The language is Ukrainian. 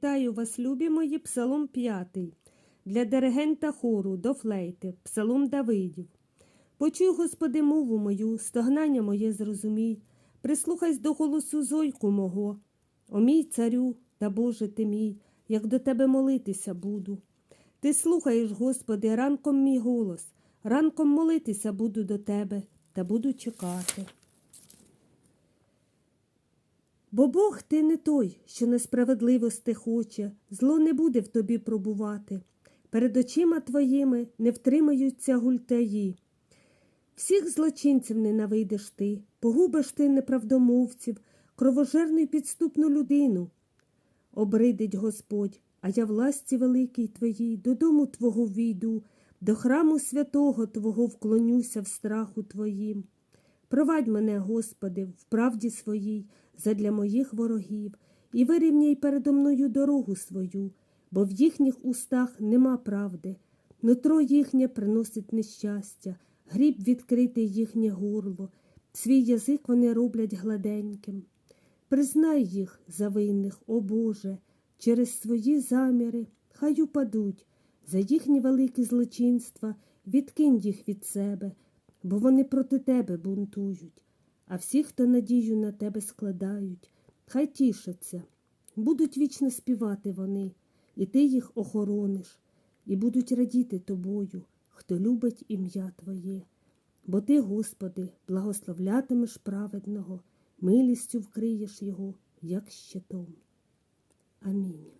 Вітаю вас, любі мої, псалом 5. Для диригента хору до флейти, псалом Давидів. Почуй, Господи, мову мою, стогнання моє зрозумій, прислухайся до голосу зойку мого. О мій царю та Боже ти мій, як до тебе молитися буду. Ти слухаєш, Господи, ранком мій голос, ранком молитися буду до тебе та буду чекати. Бо Бог ти не той, що несправедливости хоче, зло не буде в тобі пробувати. Перед очима твоїми не втримаються гультаї. Всіх злочинців ненавидиш ти, погубиш ти неправдомовців, кровожерну й підступну людину. Обридить Господь, а я власті великій твоїй, додому Твого війду, до храму святого Твого вклонюся в страху Твоїм. Провадь мене, Господи, в правді своїй, задля моїх ворогів, і вирівняй передо мною дорогу свою, бо в їхніх устах нема правди, нутро їхнє приносить нещастя, гріб відкритий їхнє горло, свій язик вони роблять гладеньким. Признай їх за винних, о Боже, через свої заміри, хай упадуть, за їхні великі злочинства, відкинь їх від себе, бо вони проти тебе бунтують. А всі, хто надію на тебе складають, хай тішаться, будуть вічно співати вони, і ти їх охорониш, і будуть радіти тобою, хто любить ім'я Твоє. Бо ти, Господи, благословлятимеш праведного, милістю вкриєш його, як щитом. Амінь.